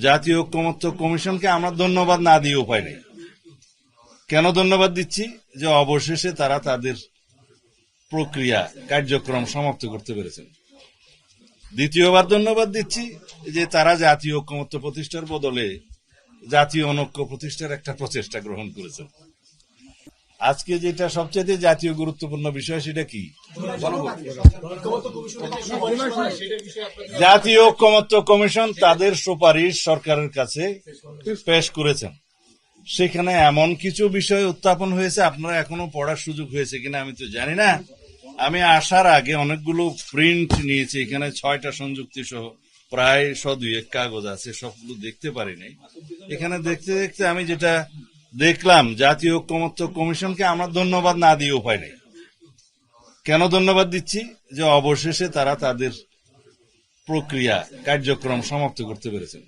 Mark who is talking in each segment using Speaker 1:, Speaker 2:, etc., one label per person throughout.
Speaker 1: জাতীয় ঐক্যমত্য কমিশনকে আমরা ধন্যবাদ না দিয়ে উপায় নেই। কেন ধন্যবাদ দিচ্ছি? যে অবশেষে তারা তাদের প্রক্রিয়া, কার্যক্রম সমাপ্ত করতে পেরেছেন। দ্বিতীয়বার ধন্যবাদ দিচ্ছি যে তারা জাতীয় ঐক্যমত্য প্রতিষ্ঠার বদলে জাতীয় অনৈক্য প্রতিষ্ঠার একটা প্রচেষ্টা গ্রহণ করেছেন। আজকে যেটা সবচেয়ে জাতীয় গুরুত্বপূর্ণ বিষয় সেটা কি? জাতীয় ঐক্যমত্য কমিশন তাদের সুপারিশ সরকারের কাছে পেশ করেছেন। সেখানে এমন কিছু বিষয় উত্থাপন হয়েছে, আপনারা এখনও পড়ার সুযোগ হয়েছে কিনা আমি তো জানি না। আমি আসার আগে অনেকগুলো প্রিন্ট নিয়েছি, এখানে ছয়টা সংযুক্তি সহ প্রায় শ দুই এক কাগজ আছে, সবগুলো দেখতে পারিনি। এখানে দেখতে দেখতে আমি যেটা দেখলাম জাতীয় ঐক্যমত্য কমিশনকে আমরা ধন্যবাদ না দিয়ে উপায় নেই। কেন ধন্যবাদ দিচ্ছি? যে অবশেষে তারা তাদের প্রক্রিয়া, কার্যক্রম সমাপ্ত করতে পেরেছেন।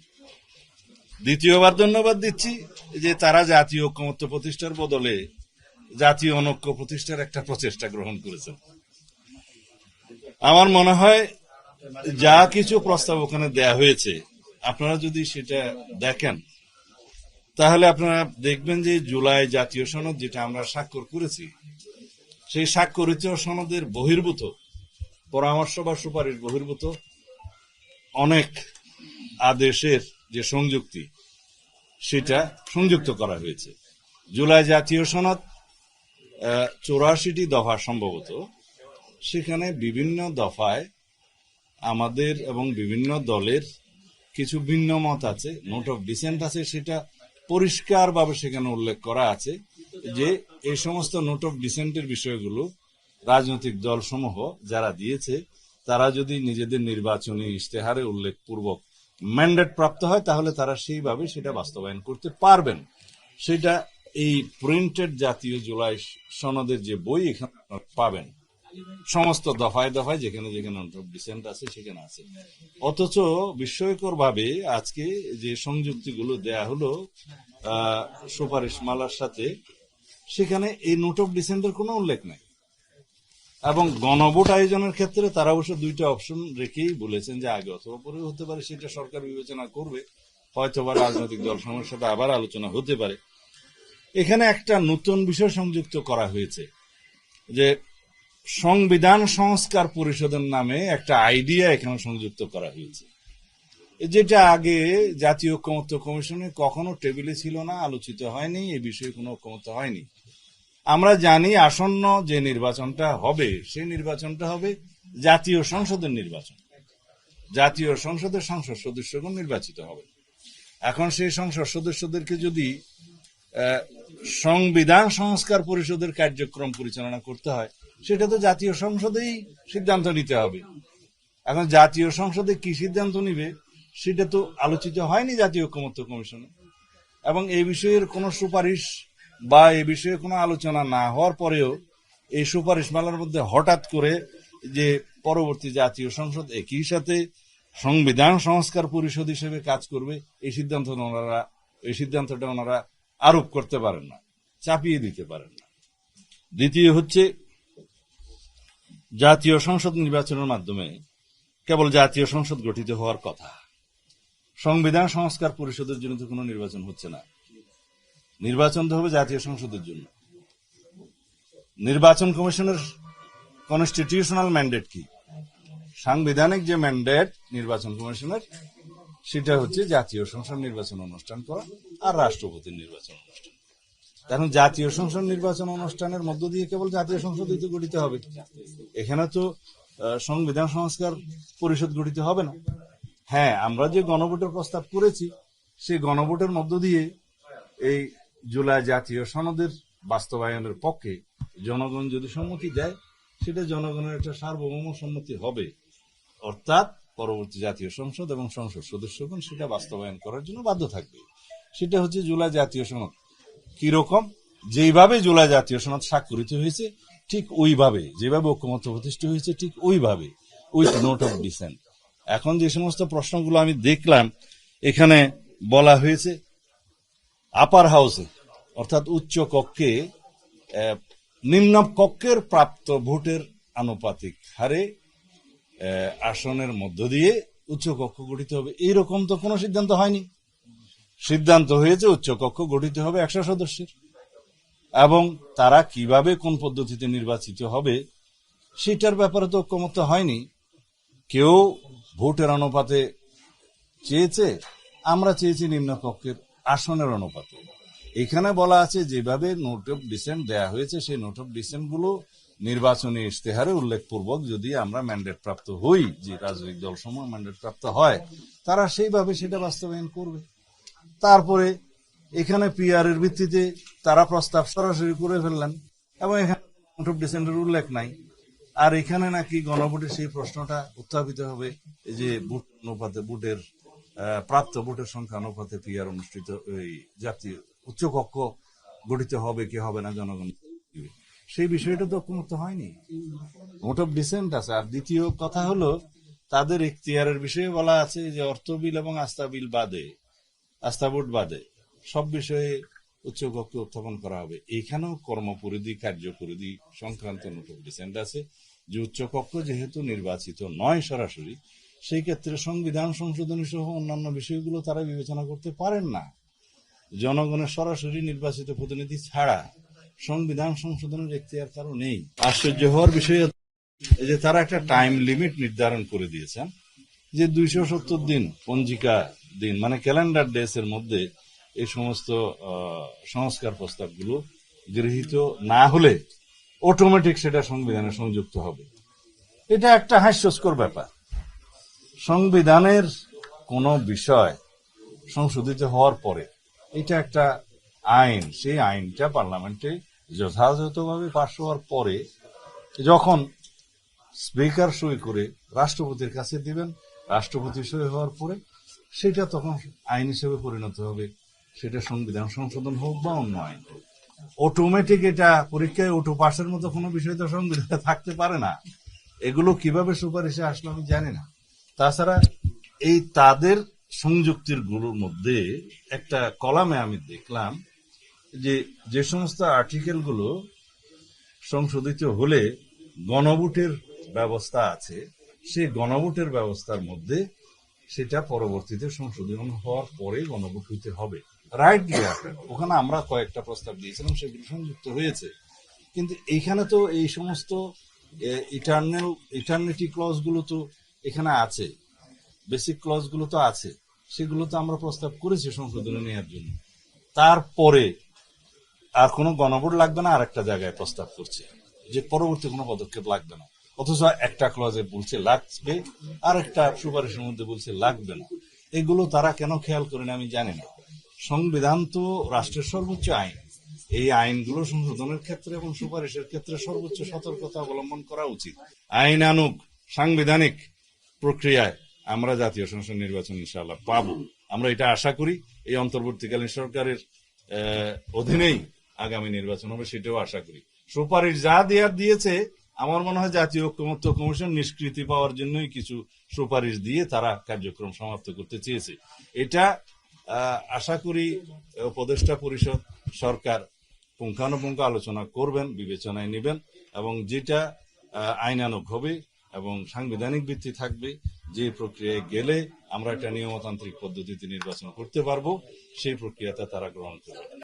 Speaker 1: দ্বিতীয়বার ধন্যবাদ দিচ্ছি যে তারা জাতীয় ঐক্যমত্য প্রতিষ্ঠার বদলে জাতীয় অনৈক্য প্রতিষ্ঠার একটা প্রচেষ্টা গ্রহণ করেছেন। আমার মনে হয় যা কিছু প্রস্তাব ওখানে দেয়া হয়েছে, আপনারা যদি সেটা দেখেন তাহলে আপনারা দেখবেন যে জুলাই জাতীয় সনদ যেটা আমরা স্বাক্ষর করেছি, সেই স্বাক্ষরিত সনদের বহির্ভূত, পরামর্শ বা সুপারিশ বহির্ভূত অনেক আদেশের যে সংযুক্তি, সেটা সংযুক্ত করা হয়েছে। জুলাই জাতীয় সনদ চৌরাশিটি দফা সম্ভবত, সেখানে বিভিন্ন দফায় আমাদের এবং বিভিন্ন দলের কিছু ভিন্ন মত আছে, নোট অফ ডিসেন্ট আছে, সেটা পরিষ্কারভাবে সেখানে উল্লেখ করা আছে যে এই সমস্ত নোট অফ ডিসেন্টের বিষয়গুলো রাজনৈতিক দলসমূহ যারা দিয়েছে, তারা যদি নিজেদের নির্বাচনী ইশতেহারে উল্লেখপূর্বক ম্যান্ডেট প্রাপ্ত হয়, তাহলে তারা সেইভাবে সেটা বাস্তবায়ন করতে পারবেন। সেটা এই প্রিন্টেড জাতীয় জুলাই সনদের যে বই এখানে পাবেন। সমস্ত দফায় দফায় যেখানে যেখানে ডিসেন্ট আছে, সেখানে আছে। অথচ বিস্ময়কর ভাবে আজকে যে সংযুক্তিগুলো দেয়া হলো সুপারিশ মালার সাথে, সেখানে এই নোট অফ ডিসেন্টের কোনো উল্লেখ নাই। এবং গণভোট আয়োজনের ক্ষেত্রে তারা অবশ্য দুইটা অপশন রেখেই বলেছেন যে আগে অথবা পরে হতে পারে, সেটা সরকার বিবেচনা করবে। হয়তোবা রাজনৈতিক দল সময়ের সাথে আবার আলোচনা হতে পারে। এখানে একটা নতুন বিষয় সংযুক্ত করা হয়েছে, যে সংবিধান সংস্কার পরিষদের নামে একটা আইডিয়া এখানে সংযুক্ত করা হয়েছে। যেটা আগে জাতীয় ঐক্যমত্য কমিশনে কখনো টেবিলে ছিল না, আলোচিত হয়নি, এ বিষয়ে কোনো ঐক্যমত্য হয়নি। আমরা জানি আসন্ন যে নির্বাচনটা হবে, সেই নির্বাচনটা হবে জাতীয় সংসদের নির্বাচন। জাতীয় সংসদের সংসদ সদস্যগণ নির্বাচিত হবে। এখন সেই সংসদ সদস্যদেরকে যদি সংবিধান সংস্কার পরিষদের কার্যক্রম পরিচালনা করতে হয়। সেটা তো জাতীয় সংসদেই সিদ্ধান্ত নিতে হবে। এখন জাতীয় সংসদে কি সিদ্ধান্ত নিবে, সেটা তো আলোচিত হয়নি জাতীয় ঐক্যমত্য কমিশনে। এবং এই বিষয়ের কোনো সুপারিশ বা এই বিষয়ে কোনো আলোচনা না হওয়ার পরেও এই সুপারিশ মালার মধ্যে হঠাৎ করে যে পরবর্তী জাতীয় সংসদ একই সাথে সংবিধান সংস্কার পরিষদ হিসেবে কাজ করবে, এই সিদ্ধান্ত ওনারা এই সিদ্ধান্তটা ওনারা আরোপ করতে পারেন না, চাপিয়ে দিতে পারেন না। দ্বিতীয় হচ্ছে, জাতীয় সংসদ নির্বাচনের মাধ্যমে কেবল জাতীয় সংসদ গঠিত হওয়ার কথা। সংবিধান সংস্কার পরিষদের জন্য তো কোনো নির্বাচন হচ্ছে না। নির্বাচন তো হবে জাতীয় সংসদের জন্য। নির্বাচন কমিশনের কনস্টিটিউশনাল ম্যান্ডেট কি? সাংবিধানিক যে ম্যান্ডেট নির্বাচন কমিশনের, সেটা হচ্ছে জাতীয় সংসদ নির্বাচন অনুষ্ঠান করা আর রাষ্ট্রপতির নির্বাচন অনুষ্ঠান। এখন জাতীয় সংসদ নির্বাচন অনুষ্ঠানের মধ্য দিয়ে কেবল জাতীয় সংসদই তো গঠিত হবে। এখানে তো সংবিধান সংস্কার পরিষদ গঠিত হবে না। হ্যাঁ আমরা যে গণভোটের প্রস্তাব করেছি, সেই গণভোটের মধ্য দিয়ে এই জুলাই জাতীয় সনদের বাস্তবায়নের পক্ষে জনগণ যদি সম্মতি দেয়, সেটা জনগণের একটা সার্বভৌম সম্মতি হবে। অর্থাৎ পরবর্তী জাতীয় সংসদ এবং সংসদ সদস্যগণ সেটা বাস্তবায়ন করার জন্য বাধ্য থাকবে। সেটা হচ্ছে জুলাই জাতীয় সনদ। কীরকম? যেইভাবে জুলাই জাতীয় সনদ স্বাক্ষরিত হয়েছে, ঠিক ওইভাবে, যেভাবে ঐক্যমত্য প্রতিষ্ঠিত হয়েছে, ঠিক ওইভাবে উইথ নোট অফ ডিসেন্ট এখন যে সমস্ত প্রশ্নগুলো আমি দেখলাম, এখানে বলা হয়েছে আপার হাউসে অর্থাৎ উচ্চ কক্ষে নিম্ন কক্ষের প্রাপ্ত ভোটের আনুপাতিক হারে আসনের মধ্য দিয়ে উচ্চ কক্ষ গঠিত হবে। এইরকম তো কোনো সিদ্ধান্ত হয়নি। সিদ্ধান্ত হয়েছে উচ্চকক্ষ গঠিত হবে একশো সদস্যের। এবং তারা কীভাবে কোন পদ্ধতিতে নির্বাচিত হবে, সেটার ব্যাপারে তো ঐক্যমত্য হয়নি। কেউ ভোটের অনুপাতে চেয়েছে, আমরা চেয়েছি নিম্নকক্ষের আসনের অনুপাতে। এখানে বলা আছে, যেভাবে নোট অফ ডিসেন্ট দেয়া হয়েছে, সেই নোট অফ ডিসেন্টগুলো নির্বাচনী ইশতেহারে উল্লেখপূর্বক যদি আমরা ম্যান্ডেট প্রাপ্ত হই যে রাজনৈতিক দলসমূহ ম্যান্ডেট প্রাপ্ত হয় তারা সেইভাবে সেটা বাস্তবায়ন করবে তারপরে এখানে পিআর এর ভিত্তিতে তারা প্রস্তাব সরাসরি করে ফেললেন এবং এখানে উল্লেখ নাই আর এখানে নাকি গণভোটের সেই প্রশ্নটা উত্থাপিত হবে যে ভোট অনুপাতে আহ, প্রাপ্ত ভোটের সংখ্যা অনুপাতে পিআর অনুষ্ঠিত এই জাতীয় উচ্চকক্ষ গঠিত হবে কি হবে না জনগণ। সেই বিষয়টা তো ঐক্যমত্য হয়নি। মোট অফ ডিসেন্ট আছে। আর দ্বিতীয় কথা হলো, তাদের এখতিয়ারের বিষয়ে বলা আছে যে অর্থ বিল এবং আস্থা বিল বাদে, আস্থা ভোট বাদে, সব বিষয়ে উচ্চকক্ষে উত্থাপন করা হবে। এখানেও কর্মপরিধি, কার্যপরিধি সংক্রান্ত নোট অফ ডিসেন্ট আছে। যে উচ্চকক্ষ যেহেতু নির্বাচিত নয় সরাসরি, সেই ক্ষেত্রে সংবিধান সংশোধনী সহ অন্যান্য বিষয়গুলো তারা বিবেচনা করতে পারেন না। জনগণের সরাসরি নির্বাচিত প্রতিনিধি ছাড়া সংবিধান সংশোধনের এখতিয়ার কারও নেই। আশ্চর্য হওয়ার বিষয় এই যে তারা একটা টাইম লিমিট নির্ধারণ করে দিয়েছেন যে দুইশো সত্তর দিন পঞ্জিকা দিন মানে ক্যালেন্ডার ডেস এর মধ্যে এই সমস্ত সংস্কার প্রস্তাবগুলো গৃহীত না হলে অটোমেটিক সেটা সংবিধানে সংযুক্ত হবে। এটা একটা হাস্যস্কর ব্যাপার। সংবিধানের কোন বিষয় সংশোধিত হওয়ার পরে এটা একটা আইন, সেই আইনটা পার্লামেন্টে যথাযথভাবে পাশ হওয়ার পরে যখন স্পিকার সই করে রাষ্ট্রপতির কাছে দিবেন, রাষ্ট্রপতি সই হওয়ার পরে সেটা তখন আইন হিসেবে পরিণত হবে। সেটা সংবিধান সংশোধন হোক বা অন্য আইন হোক। অটোমেটিক এটা পরীক্ষায় অটো পাশের মতো কোনো বিষয় তো সংবিধানে থাকতে পারে না। এগুলো কীভাবে সুপারিশে আসলো আমি জানি না। তাছাড়া এই তাদের সংযুক্তিরগুলোর মধ্যে একটা কলামে আমি দেখলাম যে যে সমস্ত আর্টিকেলগুলো সংশোধিত হলে গণভোটের ব্যবস্থা আছে, সেই গণভোটের ব্যবস্থার মধ্যে সেটা পরবর্তীতে সংশোধন হওয়ার পরে গণভোট হইতে হবে। রাইট ওখানে আমরা কয়েকটা প্রস্তাব দিয়েছিলাম সেগুলো সংযুক্ত হয়েছে। কিন্তু এইখানে তো এই সমস্ত ইটার্নাল ইটার্নিটি ক্লজগুলো তো এখানে আছে। বেসিক ক্লজগুলো তো আছে। সেগুলো তো আমরা প্রস্তাব করেছি সংশোধনে নেওয়ার জন্য। তারপরে আর কোনো গণভোট লাগবে না আর একটা জায়গায় প্রস্তাব করছে। যে পরবর্তী কোনো পদক্ষেপ লাগবে না। অথচ একটা ক্লজে বলছে লাগবে আর একটা সুপারিশের মধ্যে বলছে লাগবে না। এগুলো তারা কেন খেয়াল করে না আমি জানি না। সংবিধান তো রাষ্ট্রের সর্বোচ্চ আইন। এই আইনগুলো সংশোধনের ক্ষেত্রে এবং সুপারিশের ক্ষেত্রে সর্বোচ্চ সতর্কতা অবলম্বন করা উচিত। আইন আনুক, সাংবিধানিক প্রক্রিয়ায় আমরা জাতীয় সংসদ নির্বাচন ইনশাআল্লাহ পাবো। আমরা এটা আশা করি, এই অন্তর্বর্তীকালীন সরকারের অধীনেই আগামী নির্বাচন হবে সেটাও আশা করি। সুপারিশ যা দেওয়ার দিয়েছে আমার মনে হয় জাতীয় ঐক্যমত্য কমিশন নিষ্কৃতি পাওয়ার জন্যই কিছু সুপারিশ দিয়ে তারা কার্যক্রম সমাপ্ত করতে চেয়েছে। এটা আশা করি উপদেষ্টা পরিষদ সরকার পুঙ্খানুপুঙ্খ আলোচনা করবেন বিবেচনায় নেবেন এবং যেটা আহ, আইনানুগ হবে এবং সাংবিধানিক ভিত্তি থাকবে যে প্রক্রিয়ায় গেলে আমরা একটা নিয়মতান্ত্রিক পদ্ধতিতে নির্বাচন করতে পারব সেই প্রক্রিয়াটা তারা গ্রহণ করবে।